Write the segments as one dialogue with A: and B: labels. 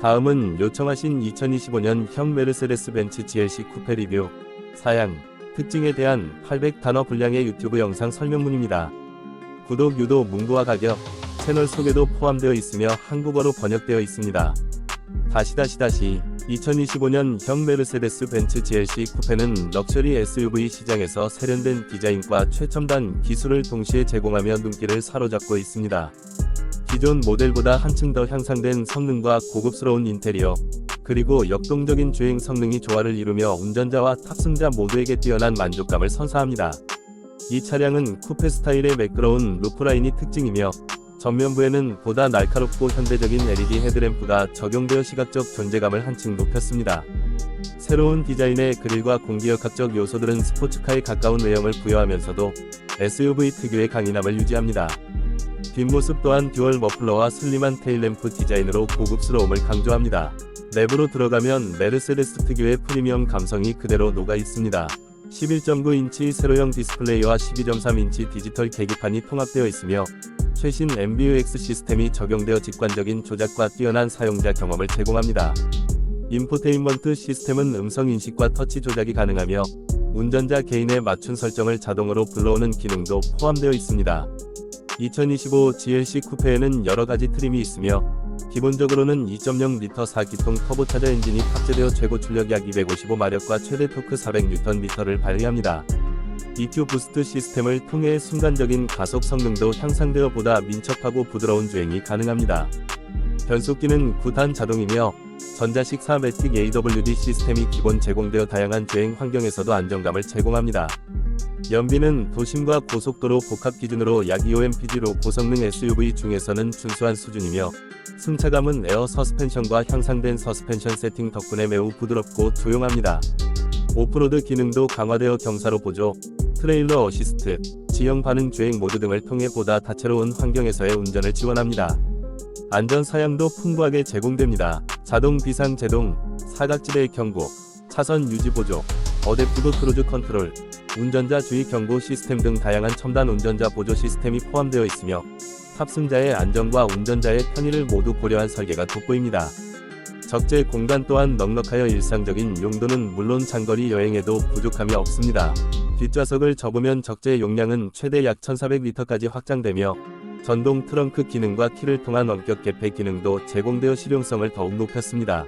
A: 다음은 요청하신 2025년 형 메르세데스 벤츠 GLC 쿠페 리뷰, 사양, 특징에 대한 800단어 분량의 유튜브 영상 설명문입니다. 구독 유도 문구와 가격, 채널 소개도 포함되어 있으며 한국어로 번역되어 있습니다. 다시 다시 다시 2025년 형 메르세데스 벤츠 GLC 쿠페는 럭셔리 SUV 시장에서 세련된 디자인과 최첨단 기술을 동시에 제공하며 눈길을 사로잡고 있습니다. 기존 모델보다 한층 더 향상된 성능과 고급스러운 인테리어, 그리고 역동적인 주행 성능이 조화를 이루며 운전자와 탑승자 모두에게 뛰어난 만족감을 선사합니다. 이 차량은 쿠페 스타일의 매끄러운 루프라인이 특징이며 전면부에는 보다 날카롭고 현대적인 LED 헤드램프가 적용되어 시각적 존재감을 한층 높였습니다. 새로운 디자인의 그릴과 공기역학적 요소들은 스포츠카에 가까운 외형을 부여하면서도 SUV 특유의 강인함을 유지합니다. 뒷모습 또한 듀얼 머플러와 슬림한 테일램프 디자인으로 고급스러움을 강조합니다. 내부로 들어가면 메르세데스 특유의 프리미엄 감성이 그대로 녹아 있습니다. 11.9인치 세로형 디스플레이와 12.3인치 디지털 계기판이 통합되어 있으며 최신 MBUX 시스템이 적용되어 직관적인 조작과 뛰어난 사용자 경험을 제공합니다. 인포테인먼트 시스템은 음성 인식과 터치 조작이 가능하며 운전자 개인의 맞춤 설정을 자동으로 불러오는 기능도 포함되어 있습니다. 2025 GLC 쿠페에는 여러 가지 트림이 있으며 기본적으로는 2.0L 4기통 터보차저 엔진이 탑재되어 최고 출력 약 255마력과 최대 토크 400Nm를 발휘합니다. EQ 부스트 시스템을 통해 순간적인 가속 성능도 향상되어 보다 민첩하고 부드러운 주행이 가능합니다. 변속기는 9단 자동이며 전자식 4매틱 AWD 시스템이 기본 제공되어 다양한 주행 환경에서도 안정감을 제공합니다. 연비는 도심과 고속도로 복합 기준으로 약 2OMPG로 고성능 SUV 중에서는 준수한 수준이며 승차감은 에어 서스펜션과 향상된 서스펜션 세팅 덕분에 매우 부드럽고 조용합니다. 오프로드 기능도 강화되어 경사로 보조, 트레일러 어시스트, 지형 반응 주행 모드 등을 통해 보다 다채로운 환경에서의 운전을 지원합니다. 안전 사양도 풍부하게 제공됩니다. 자동 비상 제동, 사각지대 경고, 차선 유지 보조, 어댑티브 크루즈 컨트롤, 운전자 주의 경고 시스템 등 다양한 첨단 운전자 보조 시스템이 포함되어 있으며 탑승자의 안전과 운전자의 편의를 모두 고려한 설계가 돋보입니다. 적재 공간 또한 넉넉하여 일상적인 용도는 물론 장거리 여행에도 부족함이 없습니다. 뒷좌석을 접으면 적재 용량은 최대 약 1400리터까지 확장되며 전동 트렁크 기능과 키를 통한 원격 개폐 기능도 제공되어 실용성을 더욱 높였습니다.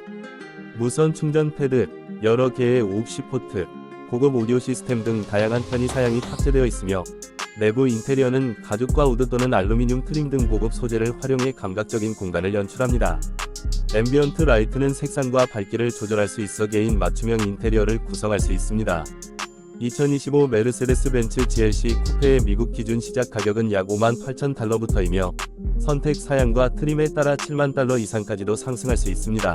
A: 무선 충전 패드, 여러 개의 옵시 포트, 고급 오디오 시스템 등 다양한 편의 사양이 탑재되어 있으며 내부 인테리어는 가죽과 우드 또는 알루미늄 트림 등 고급 소재를 활용해 감각적인 공간을 연출합니다. 앰비언트 라이트는 색상과 밝기를 조절할 수 있어 개인 맞춤형 인테리어를 구성할 수 있습니다. 2025 메르세데스 벤츠 GLC 쿠페의 미국 기준 시작 가격은 약 5만 8천 달러부터이며 선택 사양과 트림에 따라 7만 달러 이상까지도 상승할 수 있습니다.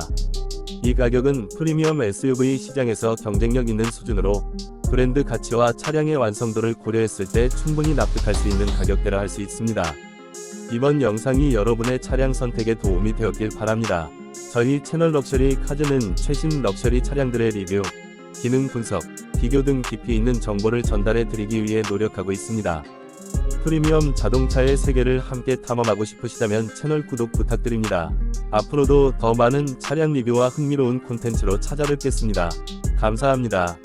A: 이 가격은 프리미엄 SUV 시장에서 경쟁력 있는 수준으로 브랜드 가치와 차량의 완성도를 고려했을 때 충분히 납득할 수 있는 가격대라 할 수 있습니다. 이번 영상이 여러분의 차량 선택에 도움이 되었길 바랍니다. 저희 채널 럭셔리 카즈는 최신 럭셔리 차량들의 리뷰, 기능 분석, 비교 등 깊이 있는 정보를 전달해 드리기 위해 노력하고 있습니다. 프리미엄 자동차의 세계를 함께 탐험하고 싶으시다면 채널 구독 부탁드립니다. 앞으로도 더 많은 차량 리뷰와 흥미로운 콘텐츠로 찾아뵙겠습니다. 감사합니다.